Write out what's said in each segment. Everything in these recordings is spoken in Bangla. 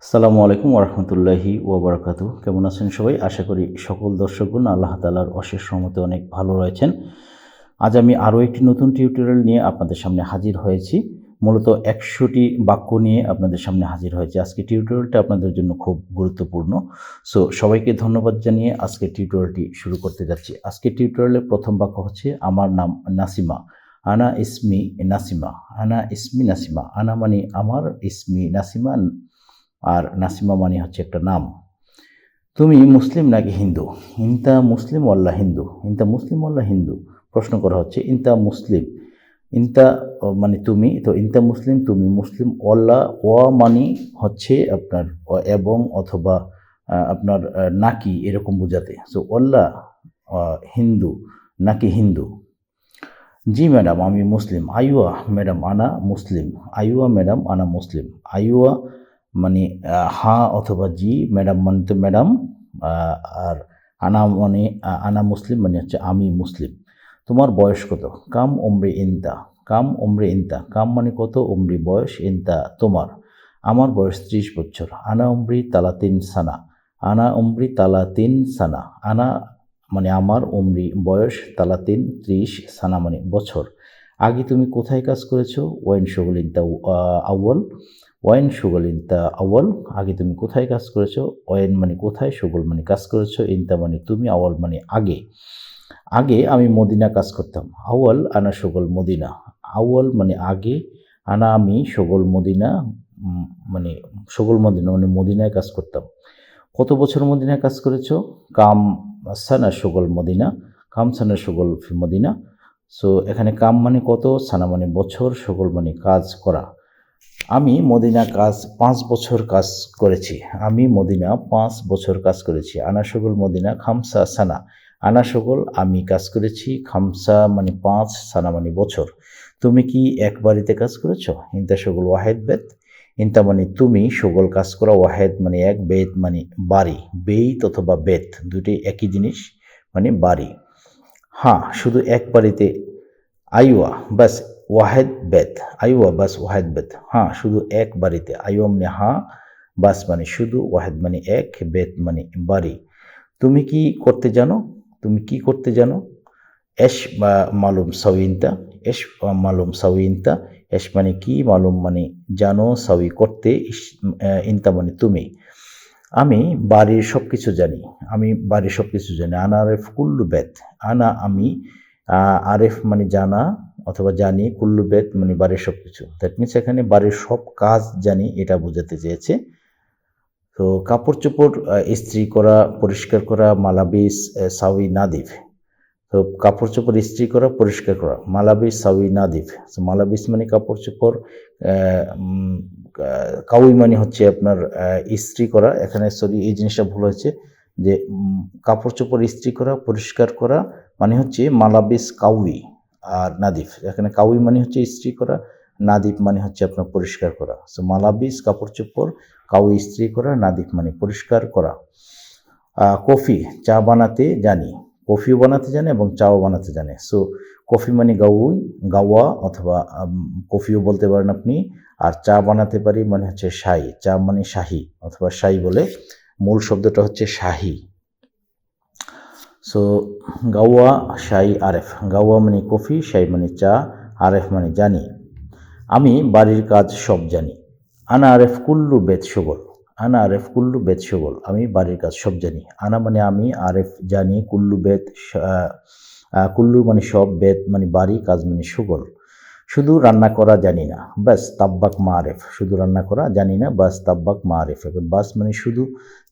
সালামু আলাইকুম ওরহমতুল্লাহি ওবরাকাতু কেমন আছেন সবাই? আশা করি সকল দর্শকগণ আল্লাহ তালার অশেষ সহমতে অনেক ভালো রয়েছেন। আজ আমি আরও একটি নতুন টিউটোরিয়াল নিয়ে আপনাদের সামনে হাজির হয়েছি। মূলত একশোটি বাক্য নিয়ে আপনাদের সামনে হাজির হয়েছে। আজকে টিউটোরিয়ালটা আপনাদের জন্য খুব গুরুত্বপূর্ণ। সো, সবাইকে ধন্যবাদ জানিয়ে আজকে টিউটোরিয়ালটি শুরু করতে যাচ্ছি। আজকে টিউটোরিয়ালের প্রথম বাক্য হচ্ছে, আমার নাম নাসিমা। আনা ইসমি নাসিমা আনা ইসমি নাসিমা আনা মানে আমার ইসমি নাসিমা আর নাসিমা মানে হচ্ছে একটা নাম। তুমি মুসলিম নাকি হিন্দু? ইনতা মুসলিম ওয়াল্লা হিন্দু। ইনতা মুসলিম ওয়াল্লা হিন্দু। প্রশ্ন করা হচ্ছে ইনতা মুসলিম। ইনতা মানে তুমি তো ইনতা মুসলিম তুমি মুসলিম ওয়াল্লা ওয়া মানে হচ্ছে আপনার এবং অথবা আপনার নাকি এরকম বোঝাতে। সো ওয়াল্লা আহ, হিন্দু নাকি হিন্দু? জি, ম্যাডাম, আমি মুসলিম। আইওয়া ম্যাডাম, আনা মুসলিম। আইওয়া ম্যাডাম, আনা মুসলিম। আইওয়া মানে হা অথবা জি, ম্যাডাম মানে তো ম্যাডাম আর আনা মানে আনা মুসলিম মানে হচ্ছে আমি মুসলিম। তোমার বয়স কত? কাম ওমরে ইনতা। কাম ওমরে ইনতা। কাম মানে কত? ওমরি বয়স ইনতা তোমার। আমার বয়স ত্রিশ বছর। আনা উমরি তালাতিন সানা। আনা উমরি তালাতিন সানা। আনা মানে আমার উমরি, বয়স তালাতিন, ত্রিশ সানা মানে বছর। আগে তুমি কোথায় কাজ করেছ? ওয়াইন শগল ইনতা আউ্য়াল। ওয়াইন সুগল ইনতা আউ্য়াল। আগে তুমি কোথায় কাজ করেছ? ওয়াইন মানে কোথায়? সুগল মানে কাজ করেছ। ইনতা মানে তুমি, আউয়াল মানে আগে। আগে আমি মদিনা কাজ করতাম। আউয়াল আনা সুগল মদিনা। আউয়াল মানে আগে আনা আমি সগল মদিনা মানে সগল মদিনা মানে মদিনায় কাজ করতাম। কত বছর মদিনায় কাজ করেছ? কাম সানা সগল মদিনা, কাম সানা সগল ফি মদিনা। সো এখানে কাম মানে কত, সানা মানে বছর, সগল মানে কাজ করা। আমি মদিনা কাজ পাঁচ বছর কাজ করেছি। আমি মদিনা পাঁচ বছর কাজ করেছি। আনা সগল মদিনা, খামসা সানা। আনা সগল আমি কাজ করেছি, খামসা মানে পাঁচ, সানা মানে বছর। তুমি কি এক বাড়িতে কাজ করেছ? ইন্তা সগল ওয়াহেদ বেত ইন্তা মানে তুমি সগল কাজ করা, ওয়াহেদ মানে এক বেত মানে বাড়ি। বেত অথবা বেত দুটি একই জিনিস মানে বাড়ি। হ্যাঁ শুধু এক বাড়িতে আইওয়া, বাস ওয়াহেদ বেত। আইওয়া, বাস ওয়াহেদ বেত। হ্যাঁ শুধু এক বাড়িতে। আইওয়া মানে হ্যাঁ বাস মানে শুধু, ওয়াহেদ মানে এক, বেত মানে বাড়ি। তুমি কি করতে জানো? তুমি কি করতে জানো? এস মালুম সাউইনতা এস মালুম সাউইনতা এস মানে কি, মালুম মানে জানো সাউই করতে ইনতা মানে তুমি। আমি বাড়ির সব কিছু জানি, আমি বাড়ির সব কিছু জানি। আনা আরেফ কুল্লু বেত, আনা আমি আরেফ মানে জানা অথবা জানি, কুল্লু বেত মানে বাড়ির সব কিছু দ্যাট মিনস এখানে বাড়ির সব কাজ জানি, এটা বোঝাতে চেয়েছে। তো কাপড় চোপড় ইস্ত্রি করা, পরিষ্কার করা, মালাবিস সাউই নাদিফ। তো কাপড় চোপড় ইস্ত্রি করা, পরিষ্কার করা। মালাবিস সাউই, নাদিফ। মালাবিস মানে কাপড় চোপড় কাউই মানে হচ্ছে আপনার ইস্ত্রি করা। এখানে সরি, এই জিনিসটা ভুল হয়েছে যে কাপড় চোপড় ইস্ত্রি করা, পরিষ্কার করা মানে হচ্ছে মালাবিস কাউই আর নাদিফ। এখানে কাউই মানে হচ্ছে ইস্ত্রি করা, নাদিফ মানে হচ্ছে আপনার পরিষ্কার করা। সো মালাবিস কাপড় চোপড়, কাউই ইস্ত্রি করা, নাদিফ মানে পরিষ্কার করা। কফি, চা বানাতে জানি। কফিও বানাতে জানে এবং চাও বানাতে জানে। সো কফি মানে গাউই, গাওয়া অথবা কফিও বলতে পারেন আপনি। আর চা বানাতে পারি মানে হচ্ছে শাহি। চা মানে শাহি অথবা শাহি বলে মূল শব্দটা হচ্ছে শাহি। সো গাওয়া শাহি আরেফ। গাওয়া মানে কফি শাহি মানে চা, আরেফ মানে জানি। আমি বাড়ির কাজ সব জানি। আনা আরেফ কুল্লু বেদ সুগল আনা আরেফ কুল্লু বেদ সবল, আমি বাড়ির কাজ সব জানি। আনা মানে আমি, আরেফ জানি, কুল্লু বেদ কুল্লু মানে সব, বেদ মানে বাড়ি, কাজ মানে সুগল শুধু রান্না করা জানি না, ব্যাস, তাব্বাক মা আরেফ। শুধু রান্না করা জানি না বাস তাব্বাক মা আরেফ। এখন বাস মানে শুধু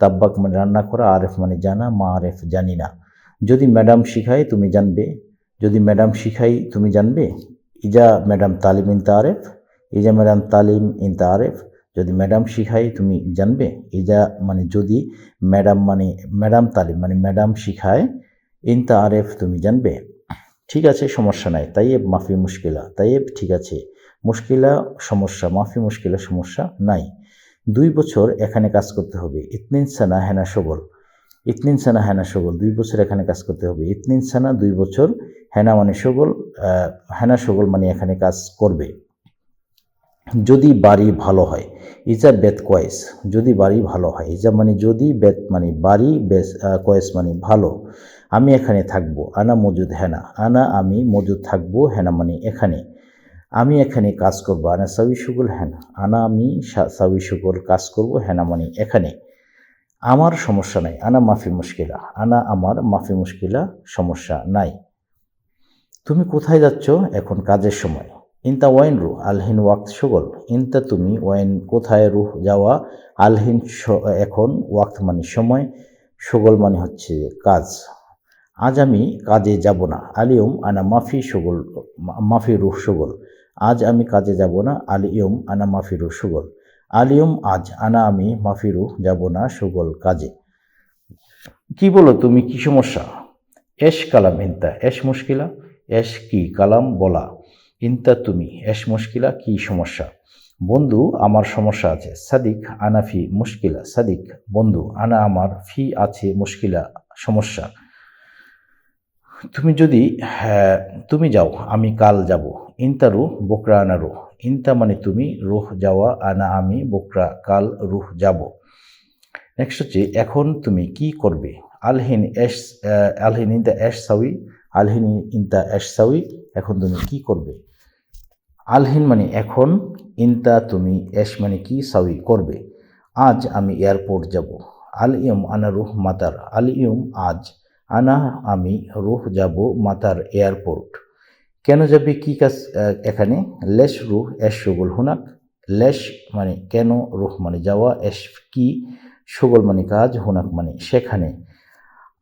তাব্বাক মানে রান্না করা, আরেফ মানে জানা, মা আরেফ জানি না। যদি ম্যাডাম শিখায় তুমি জানবে। যদি ম্যাডাম শিখাই, তুমি জানবে। ইজা ম্যাডাম তালিম ইনতা আরেফ, ইজা ম্যাডাম তালিম ইনতা আরেফ। যদি ম্যাডাম শিখাই তুমি জানবে? ইজা মানে যদি ম্যাডাম মানে ম্যাডাম তালিম মানে ম্যাডাম শিখায় ইনতা আরেফ তুমি জানবে। ঠিক আছে সমস্যা নাই। তাইয়েব মাফি মুশকিলা। তাইয়েব ঠিক আছে। মুশকিলা সমস্যা। মাফি মুশকিলা সমস্যা নাই। দুই বছর এখানে কাজ করতে হবে। ইতনিন সানা হেনা সবল। ইতনিন সানা হেনা সগল দুই বছর এখানে কাজ করতে হবে। ইতনিন সানা দুই বছর হেনা মানে আহ, হেনা সগল মানে এখানে কাজ করবে। যদি বাড়ি ভালো হয় ইজা বেত কয়েস যদি বাড়ি ভালো হয় ইজা মানে যদি বেত মানে বাড়ি বেস কয়েস মানে ভালো, আমি এখানে থাকব, আনা মজুদ হেনা, আনা আমি মজুদ থাকব, হেনা মানে এখানে, আমি এখানে কাজ করব, আনা সাবি সুগুল হেনা, আনা আমি সাবি সুগুল কাজ করব, হেনা মানে এখানে, আমার সমস্যা নাই, আনা মাফি মুশকিলা, আনা আমার মাফি মুশকিলা সমস্যা নাই, তুমি কোথায় যাচ্ছ এখন কাজের সময়? ইনতা ওয়াইন রু, আলহিন ওয়াক্ত সুগল ইনতা তুমি ওয়াইন কোথায় রুহ যাওয়া, আলহিন এখন ওয়াক্ত মানে সময়, সুগল মানে হচ্ছে কাজ। আজ আমি কাজে যাব না, আলিয়ম আনা মাফি সুগল মাফি রুহ সুগল। আজ আমি কাজে যাব না, আলিয়ম আনা মাফি রুহ সুগল। আলিয়ম আজ আনা আমি মাফি রুহ যাব না সুগল কাজে। কি বলো তুমি, কি সমস্যা? এশ কালাম ইনতা এশ মুশকিলা এশ কি কালাম বলা? ইনতা তুমি এশ মুশকিলা কি সমস্যা? বন্ধু আমার সমস্যা আছে। সাদিক আনাফি মুশকিলা। সাদিক বন্ধু আনা আমার ফি আছে মুশকিলা সমস্যা। তুমি যদি হ্যাঁ তুমি যাও আমি কাল যাব। ইনতারু বোকরা আনা রুহ। ইনতা মানে তুমি রুহ যাওয়া আনা আমি বোকরা কাল রুহ যাব। নেক্সট হচ্ছে এখন তুমি কি করবে? আলহিন আহ, আলহিন ইনতা এশ সাউই আলহিন ইনতা এশ সাউই এখন তুমি কি করবে? আলহিন মানে এখন, ইনতা তুমি, এশ মানে কি সাউই করবে। আজ আমি এয়ারপোর্ট যাব। আল ইয়ম আনা রুহ মাতার, আল ইয়ম আজ আনা আমি রুহ যাব মাতার এয়ারপোর্ট। কেন যাবে কি কাজ এখানে? লেশ রুহ, এশ সুগল হুনাক। লেশ মানে কেন, রুহ মানে যাওয়া, এশ কি, সুগল মানে কাজ, হুনাক মানে সেখানে।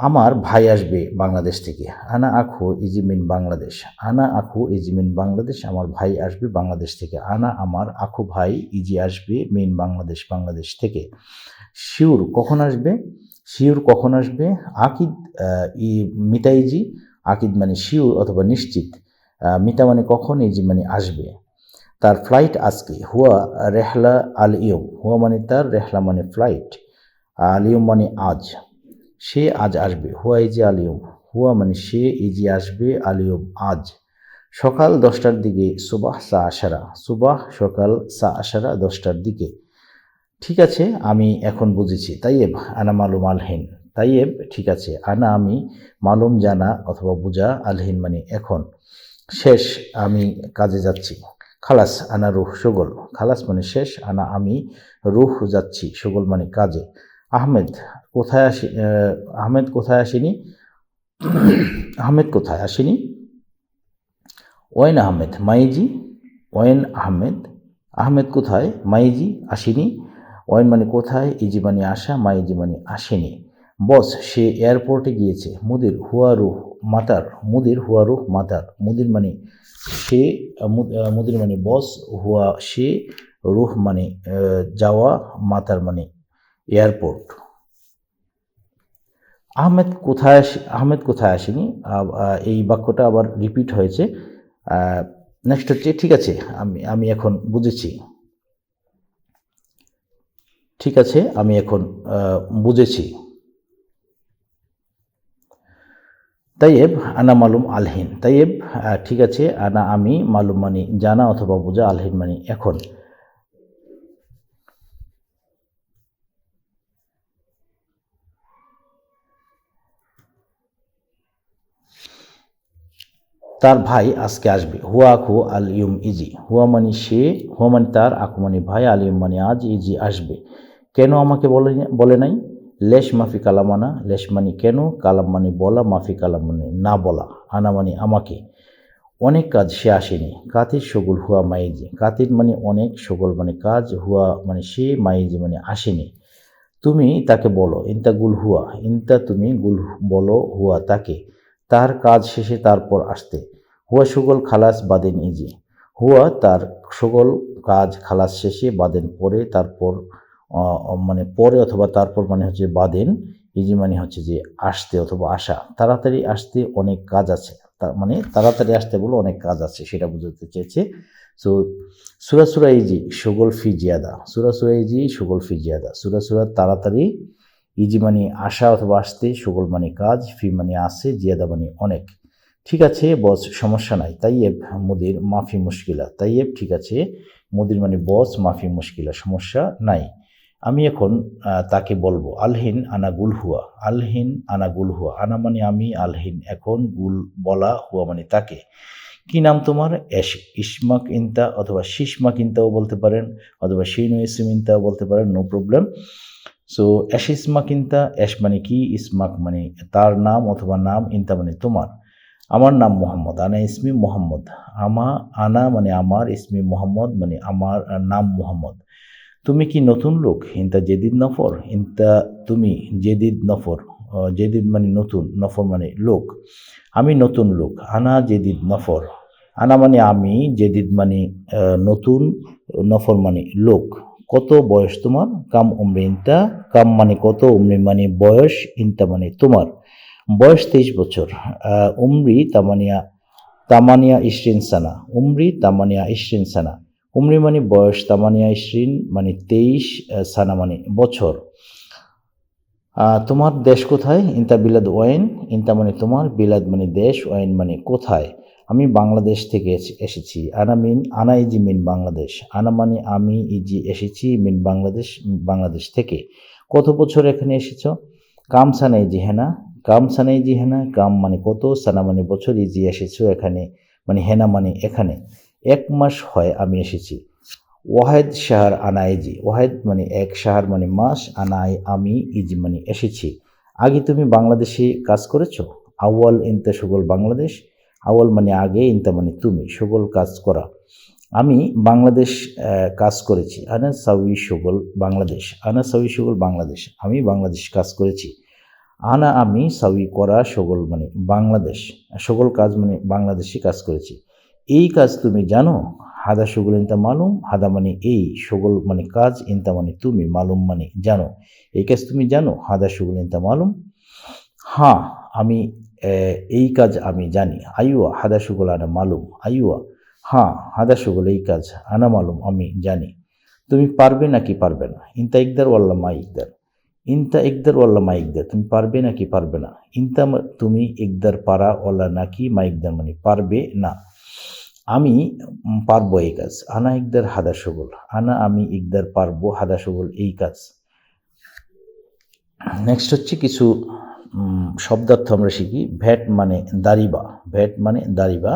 আমার ভাই আসবে বাংলাদেশ থেকে। আনা আখু ইজিমিন বাংলাদেশ। আনা আখু ইজিমিন বাংলাদেশ, আমার ভাই আসবে বাংলাদেশ থেকে। আনা আমার আখু ভাই ইজি আসবে মেইন বাংলাদেশ বাংলাদেশ থেকে। শিউর কখন আসবে? শিউর কখন আসবে? আকিদ ই মিতা ইজি আকিদ মানে শিউর অথবা নিশ্চিত। মিতা মানে কখন? ইজি মানে আসবে। তার ফ্লাইট আজকে। হুয়া রেহলা আল ইয়ম হুয়া মানে তার, রেহলা মানে ফ্লাইট আল ইয়ম মানে আজ। সে আজ আসবে। হুয়া ইজি আলিয়ম? হুয়া মানে সে ইজি আসবে, আলিয়ম আজ। সকাল দশটার দিকে, সুবাহ সা আশারা। সুবাহ সকাল সা আশারা দশটার দিকে। ঠিক আছে, আমি এখন বুঝেছি। তাইয়েব, আনা মালুম আলহিন। তাইয়েব, ঠিক আছে, আনা আমি মালুম জানা অথবা বুঝা আলহিন মানে এখন। শেষ, আমি কাজে যাচ্ছি। খালাস, আনা রুহ, সুগল। খালাস মানে শেষ, আনা আমি রুহ যাচ্ছি। সুগল মানে কাজে। আহমেদ, কোথায় আসি আহমেদ কোথায় আসেনি? আহমেদ কোথায় আসেনি? ওয়েন আহমেদ, মাইজি, ওয়েন আহমেদ আহমেদ কোথায়? মাইজি আসেনি। ওয়েন মানে কোথায়? ইজি মানে আসা, মাইজি মানে আসেনি। বস, সে এয়ারপোর্টে গিয়েছে। মুদির হুয়ারুহ মাতার মুদির হুয়ারুহ মাতার মুদির। মানে সে মুদির মানে বস, হুয়া সে, রুহ মানে যাওয়া, মাতার মানে এয়ারপোর্ট। আহমেদ কোথায় আহমেদ কোথায় আসেনি? এই বাক্যটা আবার রিপিট হয়েছে। নেক্সট হচ্ছে, ঠিক আছে, আমি আমি এখন বুঝেছি। ঠিক আছে, আমি এখন বুঝেছি। তাইয়েব, আনা মালুম আলহিন। তাইয়েব ঠিক আছে, আনা আমি, মালুম মানে জানা অথবা বোঝা, আলহিন মানে এখন। তার ভাই আজকে আসবে। হুয়া আখু আল ইউম ইজি। হুয়া মানে সে, হুয়া মানে তার আখু মানে ভাই, আল ইউম মানে আজ ইজি আসবে। কেন আমাকে বলে বলে নাই? লেশ মাফি কালামানা লেশ মানে কেন? কালাম মানে বলা, মাফি কালাম মানে না বলা, আনা মানে আমাকে। অনেক কাজ সে আসেনি। কাতির সগুল হুয়া মাইজি। কাতির মানে অনেক, সগল মানে কাজ, হুয়া মানে সে, মাইজি মানে আসেনি। তুমি তাকে বলো, ইনতা গুল হুয়া। ইনতা তুমি গুল বলো হুয়া তাকে। তার কাজ শেষে তারপর আসতে। হুয়া সুগল খালাস বাদেন ইজি। হুয়া তার সকল কাজ খালাস শেষে বাদেন পরে তারপর মানে পরে অথবা তারপর মানে হচ্ছে বাদেন। ইজি মানে হচ্ছে যে আসতে অথবা আসা। তাড়াতাড়ি আসতে অনেক কাজ আছে। তার মানে তাড়াতাড়ি আসতে বলে অনেক কাজ আছে, সেটা বুঝতে চেয়েছে। সো, সুরা সুরা ইজি, সুগল ফি জিয়াদা। সুরা সুরা ইজি, সুগল ফি জিয়াদা। সুরা সুরা তাড়াতাড়ি ইজি মানে আসা অথবা আসতে সুগল মানে কাজ ফি মানে আসে, জিয়াদা মানে অনেক। ঠিক আছে, বস, সমস্যা নাই। তাইয়েব, মুদির, মাফি মুশকিলা। তাইয়েব, ঠিক আছে, মুদির মানে বস, মাফি মুশকিলা, সমস্যা নাই। আমি এখন তাকে বলব, আলহিন আনা গুল হুয়া। আলহিন আনা গুল হুয়া। আনা মানে আমি, আলহিন। এখন গুল বলা হুয়া মানে তাকে। কি নাম তোমার? এস, ইসমাক ইনতা অথবা শিসমাক ইনতাও বলতে পারেন, অথবা শিনু ইসিম ইনতাও বলতে পারেন, নো প্রবলেম। সো এস ইসমাক ইনতা এস মানে কি ইসমাক মানে তার নাম অথবা নাম ইনতা মানে তোমার আমার নাম মোহাম্মদ আনা ইসমি মোহাম্মদ আমা আনা মানে আমার ইসমি মোহাম্মদ মানে আমার নাম মোহাম্মদ তুমি কি নতুন লোক ইনতা জেদিদ নফর ইনতা তুমি জেদিদ নফর জেদিদ মানে নতুন নফর মানে লোক আমি নতুন লোক আনা জেদিদ নফর আনা মানে আমি জেদিদ মানে নতুন নফর মানে লোক কত বয়স তোমার? কাম উমরে ইনতা, কাম মানে কত, উমরে মানে বয়স, ইনতা মানে তোমার। বয়স তেইশ বছর। উমরি তামানিয়া তামানিয়া ইশরিন সানা। উমরি তামানিয়া ইশরিন সানা। উমরি মানে বয়স, তামানিয়া ইশরিন মানে তেইশ সানা মানে বছর। তোমার দেশ কোথায়? ইনতা বিলাদ ওয়াইন। ইনতা মানে তোমার, বিলাদ মানে দেশ, ওয়াইন মানে কোথায়? আমি বাংলাদেশ থেকে এসে- এসেছি। আনা মিন, আনা ইজি মিন বাংলাদেশ। আনা মানে আমি ইজি এসেছি মিন বাংলাদেশ বাংলাদেশ থেকে। কত বছর এখানে এসেছ? কাম সানাই জি হেনা কাম সানাই জি হেনা কাম মানে কত? সানা মানে বছর, ইজি এসেছ এখানে মানে হেনা মানে এখানে। এক মাস হয় আমি এসেছি। ওয়াহেদ শাহর আনাইজি ওয়াহেদ মানে এক, শাহর মানে মাস আনাই আমি ইজি মানে এসেছি। আগে তুমি বাংলাদেশে কাজ করেছ? আউয়াল ইনতা সুগল বাংলাদেশ আউয়াল মানে আগে, ইনতা মানে তুমি সকল কাজ করা। আমি বাংলাদেশ কাজ করেছি। আনা সাউই সুগল বাংলাদেশ। আনা সাউই সুগল বাংলাদেশ। আমি বাংলাদেশ কাজ করেছি। আনা আমি সাউই করা সকল মানে বাংলাদেশ। সকল কাজ মানে বাংলাদেশে কাজ করেছি। এই কাজ তুমি জানো? হাদা সগল ইনতা মালুম। হাদা মানে এই সগল মানে কাজ। ইনতা মানে তুমি, মালুম মানে জানো। এই কাজ তুমি জানো? হাদা সগল ইনতা মালুম। হ্যাঁ আমি এই কাজ আমি জানি। আইওয়া হাদা সগল আনা মালুম। আইওয়া হ্যাঁ হাদা সগল এই কাজ আনা মালুম, আমি জানি। তুমি পারবে নাকি পারবে না? ইনতা ইকদার ওয়াল্লা মা ইকদার। ইনতা ইকদার ওয়াল্লা মা ইকদার। তুমি পারবে নাকি পারবে না? ইনতা তুমি ইকদার পারা ওয়াল্লা নাকি মা ইকদার মানে পারবে না? আমি পারব এই কাজ। আনা ইকদার হাদা সগল আনা আমি ইকদার পারব হাদা সগল এই কাজ। নেক্সট হচ্ছে কিছু শব্দার্থ আমরা শিখি ভ্যাট মানে দাড়িবা ভ্যাট মানে দাড়িবা,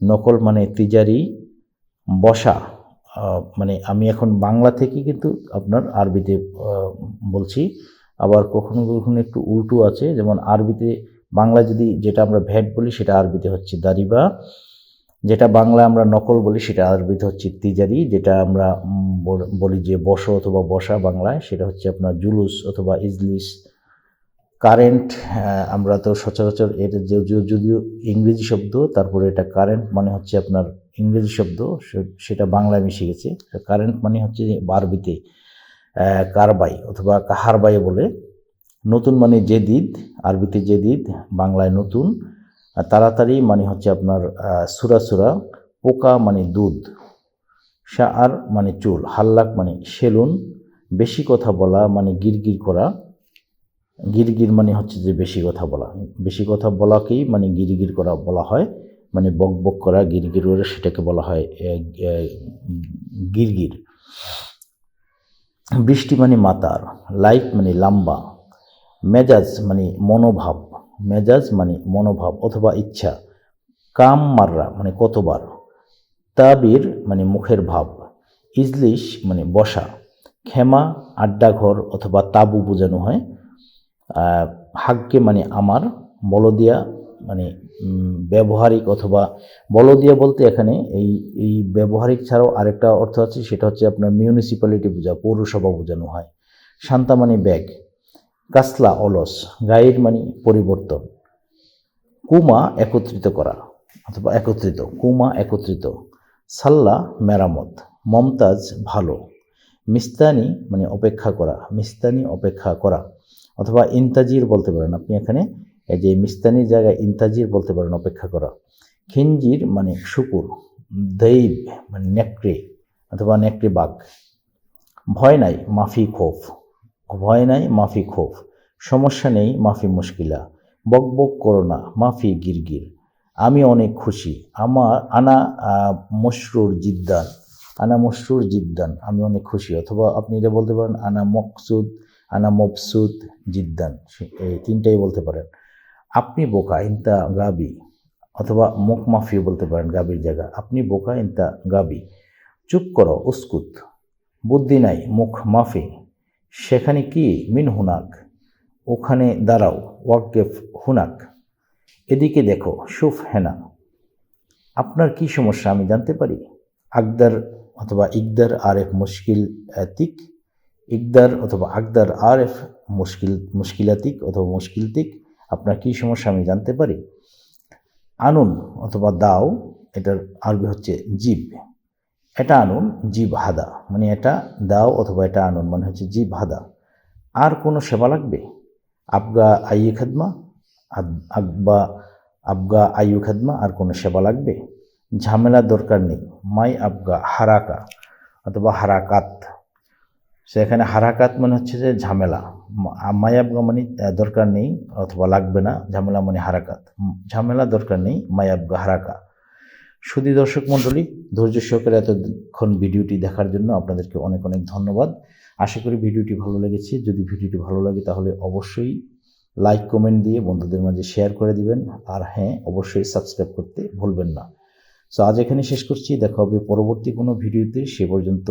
নকল মানে তিজারি, বসা মানে আমি এখন বাংলা থেকে কিন্তু আপনার আরবিতে বলছি, আবার কখনো কখনো একটু উল্টো আছে, যেমন আরবিতে, বাংলা যদি যেটা আমরা ভ্যাট বলি সেটা আরবিতে হচ্ছে দাড়িবা, যেটা বাংলা আমরা নকল বলি সেটা আরবিতে হচ্ছে তিজারি, যেটা আমরা বলি যে বস অথবা বসা বাংলায়, সেটা হচ্ছে আপনার জুলুস অথবা ইজলিস কারেন্ট আমরা তো সচরাচর যে- যদিও ইংরেজি শব্দ তারপরে এটা কারেন্ট মানে হচ্ছে আপনার ইংরেজি শব্দ সেটা বাংলায় মিশে গেছে। কারেন্ট মানে হচ্ছে বারবিতে কারবাই অথবা কাহারবাই বলে। নতুন মানে জেদিদ আরবিতে জেদিদ বাংলায় নতুন। তাড়াতাড়ি মানে হচ্ছে আপনার আহ, সুরা সুরা পোকা মানে দুধ শাআর মানে চুল হাল্লাক মানে সেলুন বেশি কথা বলা মানে গিরগির করা। গিরগির মানে হচ্ছে যে বেশি কথা বলা। বেশি কথা বলাকেই মানে গিরগির করা বলা হয়। মানে বক বক করা গিরগির করে সেটাকে বলা হয় গিরগির। বৃষ্টি মানে মাতার লাইফ মানে লাম্বা। মেজাজ মানে মনোভাব, মেজাজ মানে মনোভাব অথবা ইচ্ছা। কাম মাররা মানে কতবার। তাবির মানে মুখের ভাব। ইজলিশ মানে বসা। খেমা, আড্ডাঘর অথবা তাবু বোঝানো হয়। হাগ্গে মানে আমার বলদিয়া মানে ব্যবহারিক অথবা বলদিয়া বলতে এখানে এই এই ব্যবহারিক ছাড়াও আরেকটা অর্থ আছে, সেটা হচ্ছে আপনার মিউনিসিপ্যালিটি বোঝা পৌরসভা বোঝানো হয়। শান্তা মানে ব্যাগ কাসলা অলস গাইড মানে পরিবর্তন। কুমা একত্রিত করা অথবা একত্রিত, কুমা একত্রিত। সাল্লা মেরামত, মমতাজ ভালো। মিস্তানি মানে অপেক্ষা করা, মিস্তানি অপেক্ষা করা। অথবা ইন্তাজির বলতে পারেন। আপনি এখানে এই যে মিস্তানির জায়গায় ইন্তাজির বলতে পারেন, অপেক্ষা করা। খিঞ্জির মানে শুকুর দৈব মানে নেকড়ে অথবা নেকড়ে বাঘ। ভয় নাই, মাফি খোফ। ভয় নাই, মাফি খোফ। সমস্যা নেই, মাফি মুশকিলা। বক বক করো না, মাফি গিরগির। আমি অনেক খুশি। আমার, আনা মশরুর জিদ্দান। আনা মসরুর জিদ্দান, আমি অনেক খুশি। অথবা আপনি এটা বলতে পারেন, আনা মকসুদ আনা মবসুদ জিদ্দান। এই তিনটাই বলতে পারেন। আপনি বোকা, ইনতা গাবি, অথবা মুখ মাফিও বলতে পারেন গাবির জায়গা। আপনি বোকা, ইনতা গাবি। চুপ করো, উস্কুত। বুদ্ধি নাই, মুখ মাফি। সেখানে কি? মিন হুনাক। ওখানে দাঁড়াও ওয়াকগেফ হুনাক। এদিকে দেখো, সুফ হেনা। আপনার কি সমস্যা আমি জানতে পারি? আকদার অথবা ইকদার আর এফ মুশকিল তিক ইকদার অথবা আকদার আর এফ মুশকিল, মুশকিলাতিক অথবা মুশকিলতিক। আপনার কী সমস্যা আমি জানতে পারি? আনুন অথবা দাও, এটার আরবি হচ্ছে জীব। এটা আনুন, জীব হাদা মানে এটা দাও অথবা এটা আনুন মানে হচ্ছে জীব হাদা। আর কোনো সেবা লাগবে? আবগা আইয়ু খাদমা আব্বা আবগা আয়ু খাদমা, আর কোনো সেবা লাগবে? ঝামেলা দরকার নেই। মাই আবগা হারাকা, অথবা হারাকাত। সেখানে হারাকাত মানে হচ্ছে যে ঝামেলা। মা- মাই মানে দরকার নেই অথবা লাগবে না। ঝামেলা মানে হারাকাত। ঝামেলা দরকার নেই মাই আবগা হারাকা। সুদী দর্শক মণ্ডলী, ধৈর্য সহকারে এতক্ষণ ভিডিওটি দেখার জন্য আপনাদেরকে অনেক অনেক ধন্যবাদ। আশা করি ভিডিওটি ভালো লেগেছে। যদি ভিডিওটি ভালো লাগে তাহলে অবশ্যই লাইক, কমেন্ট দিয়ে বন্ধুদের মাঝে শেয়ার করে দিবেন। আর হ্যাঁ অবশ্যই সাবস্ক্রাইব করতে ভুলবেন না। সো আজ এখানে শেষ করছি। দেখা হবে পরবর্তী কোনো ভিডিওতে। সে পর্যন্ত